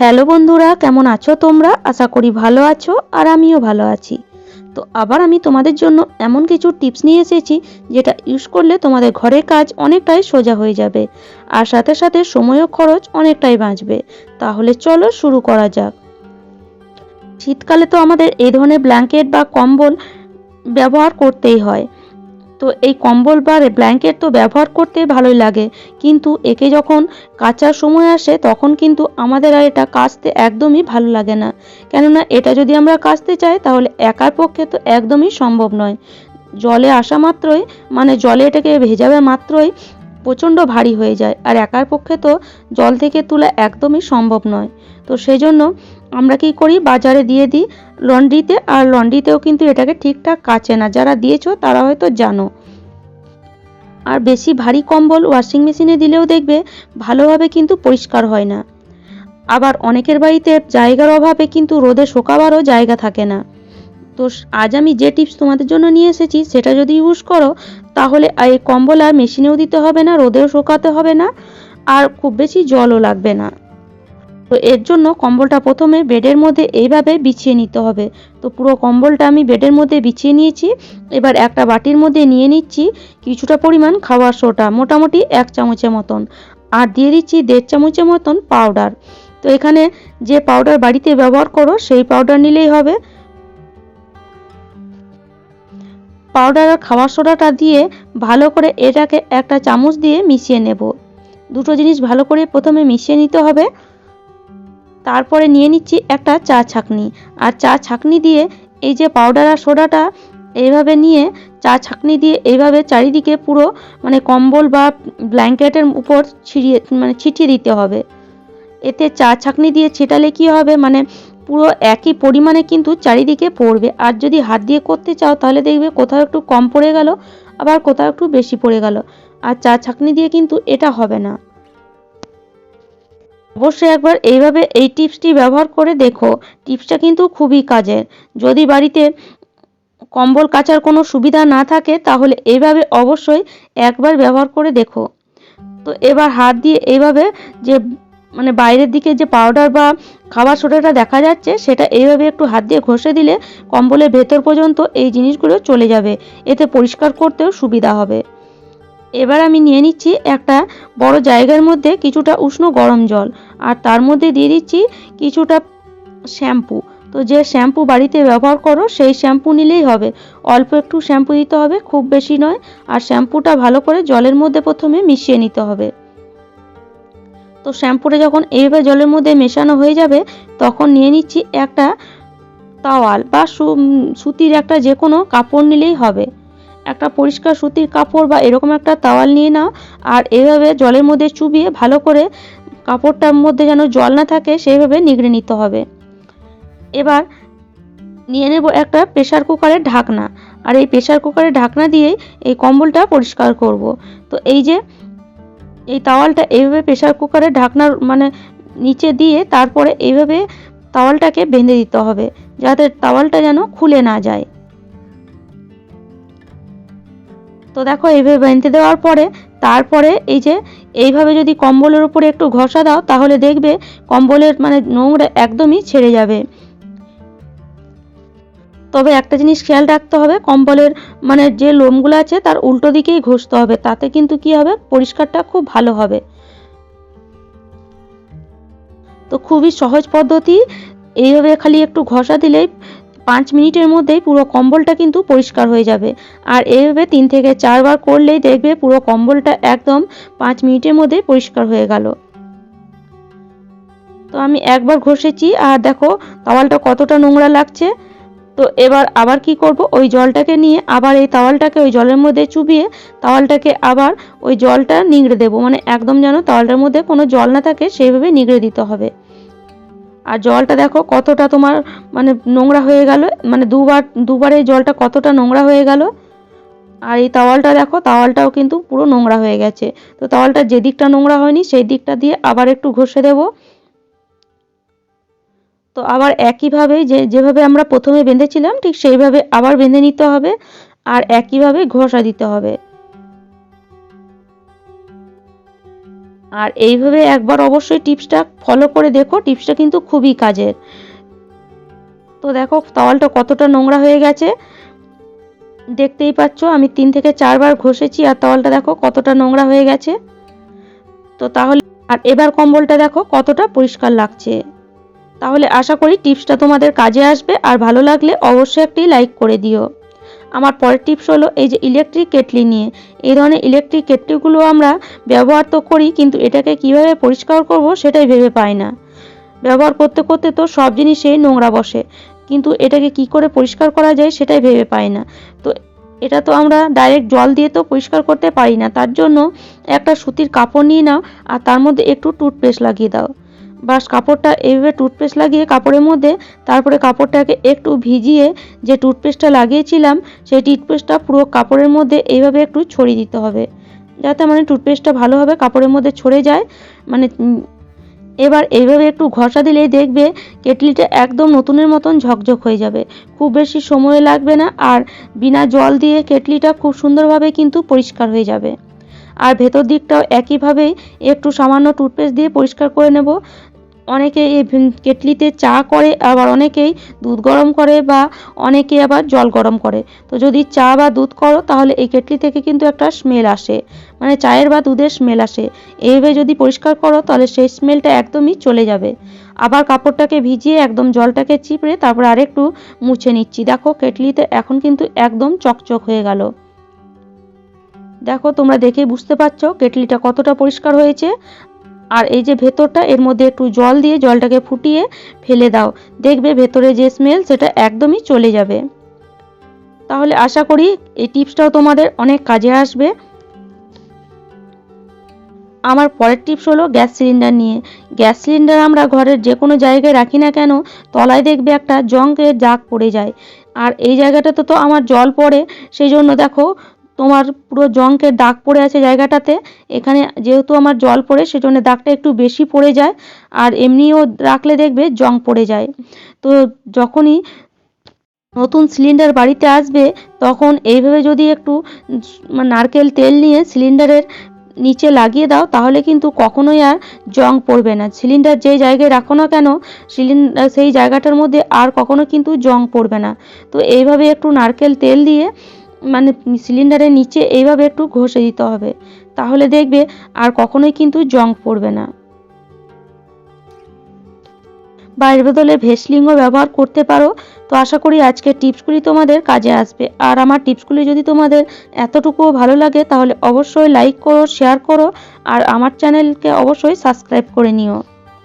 Hello বন্ধুরা, কেমন আছো তোমরা? আশা করি ভালো আছো আর আমিও ভালো আছি। তো আবার আমি তোমাদের জন্য এমন কিছু টিপস নিয়ে এসেছি, যেটা ইউজ করলে তোমাদের ঘরের কাজ অনেকটাই সোজা হয়ে যাবে আর সাথে সাথে সময়ও খরচ অনেকটাই বাঁচবে। তাহলে চলো শুরু করা যাক। শীতকালে তো আমাদের এই ধরনের ব্ল্যাঙ্কেট বা কম্বল ব্যবহার করতেই হয়। তো এই কম্বল বা ব্ল্যাঙ্কেট তো ব্যবহার করতে ভালোই লাগে। কিন্তু একে যখন কাচার সময় আসে, তখন কিন্তু আমাদের আর এটা কাচতে একদমই ভালো লাগে না। কেননা এটা যদি আমরা কাচতে চাই, তাহলে একার পক্ষে তো একদমই সম্ভব নয়। জলে আসা মাত্রই মানে জলে এটাকে ভেজাবে মাত্রই প্রচণ্ড ভারী হয়ে যায় আর একার পক্ষে তো জল থেকে তোলা একদমই সম্ভব নয়। তো সেই জন্য আমরা কি করি? বাজারে দিয়ে দিই লন্ড্রিতে আর লন্ড্রিতেও কিন্তু এটাকে ঠিকঠাক কাচে না। যারা দিয়েছ তারা হয়তো জানো। আর বেশি ভারী কম্বল ওয়াশিং মেশিনে দিলেও দেখবে ভালোভাবে কিন্তু পরিষ্কার হয় না। আবার অনেকের বাড়িতে জায়গার অভাবে কিন্তু রোদে শোকাবারও জায়গা থাকে না। তো আজ আমি যে টিপস তোমাদের জন্য নিয়ে এসেছি, সেটা যদি ইউজ করো, তাহলে এই কম্বল আর মেশিনেও দিতে হবে না, রোদেও শোকাতে হবে না, আর খুব বেশি জলও লাগবে না। তো এর জন্য কম্বলটা প্রথমে বেডের মধ্যে এইভাবে বিছিয়ে নিতে হবে। তো পুরো কম্বলটা আমি বেডের মধ্যে বিছিয়ে নিয়েছি। এবার একটা বাটির মধ্যে নিয়ে নিচ্ছি কিছুটা পরিমাণ খাওয়ার সোটা মোটামুটি এক চামচের মতন। আর দিয়ে দিচ্ছি দেড় চামচের মতন পাউডার। তো এখানে যে পাউডার বাড়িতে ব্যবহার করো, সেই পাউডার নিলেই হবে। পাউডার আর খাবার সোডাটা দিয়ে ভালো করে এটাকে একটা চামচ দিয়ে মিশিয়ে নেব। দুটো জিনিস ভালো করে প্রথমে মিশিয়ে নিতে হবে। তারপরে নিয়ে নিচ্ছি একটা চা ছাকনি। আর চা ছাকনি দিয়ে এই যে পাউডার আর সোডাটা এইভাবে নিয়ে চা ছাকনি দিয়ে এইভাবে চারিদিকে পুরো মানে কম্বল বা ব্ল্যাঙ্কেটের উপর ছিড়িয়ে মানে ছিটিয়ে দিতে হবে। এতে চা ছাকনি দিয়ে ছেটালে কি হবে? মানে পুরো একই পরিমাণে কিন্তু চারিদিকে পড়বে। আর যদি হাত দিয়ে করতে চাও, তাহলে দেখবে কোথাও একটু কম পড়ে গেল, আবার কোথাও একটু বেশি পড়ে গেল। আর চা ছাকনি দিয়ে কিন্তু এটা হবে না। অবশ্যই একবার এইভাবে এই টিপসটি ব্যবহার করে দেখো। টিপসটা কিন্তু খুবই কাজের। যদি বাড়িতে কম্বল কাচার কোনো সুবিধা না থাকে, তাহলে এইভাবে অবশ্যই একবার ব্যবহার করে দেখো। তো এবার হাত দিয়ে এইভাবে যে মানে বাইরের দিকে যে পাউডার বা খাবার সোডাটা দেখা যাচ্ছে, সেটা এইভাবে একটু হাত দিয়ে ঘষে দিলে কম্বলের ভেতর পর্যন্ত এই জিনিসগুলো চলে যাবে। এতে পরিষ্কার করতেও সুবিধা হবে। এবার আমি নিয়ে নিচ্ছি একটা বড় জায়গার মধ্যে কিছুটা উষ্ণ গরম জল। আর তার মধ্যে দিয়ে দিচ্ছি কিছুটা শ্যাম্পু। তো যে শ্যাম্পু বাড়িতে ব্যবহার করো, সেই শ্যাম্পু নিলেই হবে। অল্প একটু শ্যাম্পু দিতে হবে, খুব বেশি নয়। আর শ্যাম্পুটা ভালো করে জলের মধ্যে প্রথমে মিশিয়ে নিতে হবে। তো শ্যাম্পুটা যখন এইভাবে জলের মধ্যে মেশানো হয়ে যাবে, তখন নিয়ে নিচ্ছি একটা তাওয়াল বা সুতির একটা যে কোনো কাপড় নিলেই হবে। একটা পরিষ্কার সুতির কাপড় বা এরকম একটা তাওয়াল নিয়ে নাও আর এভাবে জলের মধ্যে চুবিয়ে ভালো করে কাপড়টার মধ্যে যেন জল না থাকে, সেইভাবে নিগড়ে নিতে হবে। এবার নিয়ে নেব একটা প্রেশার কুকারের ঢাকনা। আর এই প্রেশার কুকারের ঢাকনা দিয়েই এই কম্বলটা পরিষ্কার করব। তো এই যে এই তাওয়ালটা এইভাবে প্রেশার কুকারের ঢাকনার মানে নিচে দিয়ে তারপরে এইভাবে তাওয়ালটাকে বেঁধে দিতে হবে, যাতে তাওয়ালটা যেন খুলে না যায়। তো দেখো এইভাবে বেঁধে দেওয়ার পরে তারপরে এই যে এইভাবে যদি কম্বলের উপরে একটু ঘষা দাও, তাহলে দেখবে কম্বলের মানে নোংরা একদমই ছেড়ে যাবে। তবে একটা জিনিস খেয়াল রাখতে হবে, কম্বলের মানে যে লোমগুলো আছে তার উল্টো দিকেই ঘষতে হবে, তাতে কিন্তু কি হবে? পরিষ্কারটা খুব ভালো হবে। তো খুবই সহজ পদ্ধতি, এইভাবে খালি একটু ঘষা দিলেই পাঁচ মিনিটের মধ্যেই পুরো কম্বলটা কিন্তু পরিষ্কার হয়ে যাবে। আর এইভাবে তিন থেকে চারবার করলেই দেখবে পুরো কম্বলটা একদম পাঁচ মিনিটের মধ্যেই পরিষ্কার হয়ে গেল। তো আমি একবার ঘষেছি, আর দেখো, তাওয়ালটা কতটা নোংরা লাগছে। তো এবার আবার কি করব? ওই জলটাকে নিয়ে আবার এই তাওয়ালটাকে ওই জলের মধ্যে চুবিয়ে তাওয়ালটাকে আবার ওই জলটা নিংড়ে দেবো। মানে একদম যেন তাওয়ালটার মধ্যে কোনো জল না থাকে, সেইভাবে নিংড়ে দিতে হবে। আর জলটা দেখো কতটা তোমার মানে নোংরা হয়ে গেল। মানে দুবার দুবার এই জলটা কতটা নোংরা হয়ে গেল। আর এই তাওয়ালটা দেখো, তাওয়ালটাও কিন্তু পুরো নোংরা হয়ে গেছে। তো তাওয়ালটা যে দিকটা নোংরা হয়নি, সেই দিকটা দিয়ে আবার একটু ঘষে দেব। তো আবার একইভাবে যে, যেভাবে আমরা প্রথমে বেঁধেছিলাম, ঠিক সেইভাবে আবার বেঁধে নিতে হবে আর একইভাবে ঘষা দিতে হবে। আর এইভাবে একবার অবশ্যই টিপসটা ফলো করে দেখো, টিপসটা কিন্তু খুবই কাজের। তো দেখো, তাওয়ালটা কতটা নোংরা হয়ে গেছে। দেখতেই পাচ্ছ, আমি তিন থেকে চারবার ঘষেছি আর তাওয়ালটা দেখো কতটা নোংরা হয়ে গেছে। তো তাহলে, আর এবার কম্বলটা দেখো কতটা পরিষ্কার লাগছে। তাহলে আশা করি টিপসটা তোমাদের কাজে আসবে আর ভালো লাগলে অবশ্যই একটি লাইক করে দিও। আমার পরের টিপস হলো এই যে ইলেকট্রিক কেটলি নিয়ে। এই ধরনের ইলেকট্রিক কেটলিগুলো আমরা ব্যবহার তো করি, কিন্তু এটাকে কীভাবে পরিষ্কার করব সেটাই ভেবে পাই না। ব্যবহার করতে করতে তো সব জিনিসেই নোংরা বসে। কিন্তু এটাকে কি করে পরিষ্কার করা যায় সেটাই ভেবে পাই না। তো এটা তো আমরা ডাইরেক্ট জল দিয়ে তো পরিষ্কার করতে পারি না। তার জন্য একটা সুতির কাপড় নিয়ে নাও আর তার মধ্যে একটু টুথপেস্ট লাগিয়ে দাও। বাস কাপড়টা এইভাবে টুথপেস্ট লাগিয়ে কাপড়ের মধ্যে, তারপরে কাপড়টাকে একটু ভিজিয়ে যে টুথপেস্টটা লাগিয়েছিলাম, সেই টুথপেস্টটা পুরো কাপড়ের মধ্যে এইভাবে একটু ছড়িয়ে দিতে হবে। যাতে মানে টুথপেস্টটা ভালোভাবে কাপড়ের মধ্যে ছড়ে যায়। মানে এবার এইভাবে একটু ঘষা দিলেই দেখবে কেটলিটা একদম নতুনের মতন ঝকঝক হয়ে যাবে। খুব বেশি সময় লাগবে না আর বিনা জল দিয়ে কেটলিটা খুব সুন্দরভাবে কিন্তু পরিষ্কার হয়ে যাবে। আর ভেতর দিকটাও একইভাবেই একটু সামান্য টুথপেস্ট দিয়ে পরিষ্কার করে নেব। অনেকে এই কেটলিতে চা করে, আবার অনেকেই দুধ গরম করে বা অনেকে আবার জল গরম করে। তো যদি চা বা দুধ করো, তাহলে এই কেটলি থেকে কিন্তু একটা স্মেল আসে। মানে চায়ের বা দুধের স্মেল আসে। এইভাবে যদি পরিষ্কার করো, তাহলে সেই স্মেলটা একদমই চলে যাবে। আবার কাপড়টাকে ভিজিয়ে একদম জলটাকে চিপড়ে তারপর আরেকটু মুছে নিচ্ছি। দেখো, কেটলিতে এখন কিন্তু একদম চকচক হয়ে গেল। দেখো, তোমরা দেখে বুঝতে পারছ কেটলিটা কতটা পরিষ্কার হয়েছে। আর এই যে ভেতরটা, এর মধ্যে একটু জল দিয়ে জলটাকে ফুটিয়ে ফেলে দাও। দেখবে ভেতরে যে স্মেল সেটা একদমই চলে যাবে। তাহলে আশা করি এই টিপসটাও তোমাদের অনেক কাজে আসবে। আমার পরের টিপস হলো গ্যাস সিলিন্ডার নিয়ে। গ্যাস সিলিন্ডার আমরা ঘরের যে কোনো জায়গায় রাখি না কেন, তলায় দেখবে একটা জঙ্কের জাগ পড়ে যায়। আর এই জায়গাটাতে তো আমার জল পড়ে, সেই জন্য দেখো তোমার পুরো জঙ্কের দাগ পড়ে আছে জায়গাটাতে। এখানে যেহেতু আমার জল পড়ে, সেজন্য দাগটা একটু বেশি পড়ে যায়। আর এমনিও রাখলে দেখবে জং পড়ে যায়। তো যখনই নতুন সিলিন্ডার বাড়িতে আসবে, তখন এইভাবে যদি একটু নারকেল তেল নিয়ে সিলিন্ডারের নিচে লাগিয়ে দাও, তাহলে কিন্তু কখনোই আর জং পড়বে না। সিলিন্ডার যে জায়গায় রাখো না কেন, সিলিন্ডার সেই জায়গাটার মধ্যে আর কখনো কিন্তু জং পড়বে না। তো এইভাবে একটু নারকেল তেল দিয়ে মানে সিলিন্ডারের নিচে এইভাবে একটু ঘষে দিতে হবে। তাহলে দেখবে আর কখনোই কিন্তু জং পড়বে না। বা এর বদলে ভেসলিংও ব্যবহার করতে পারো। তো আশা করি আজকে টিপসগুলি তোমাদের কাজে আসবে। আর আমার টিপসগুলি যদি তোমাদের এতটুকুও ভালো লাগে, তাহলে অবশ্যই লাইক করো শেয়ার করো, আর আমার চ্যানেলকে অবশ্যই সাবস্ক্রাইব করে নিও।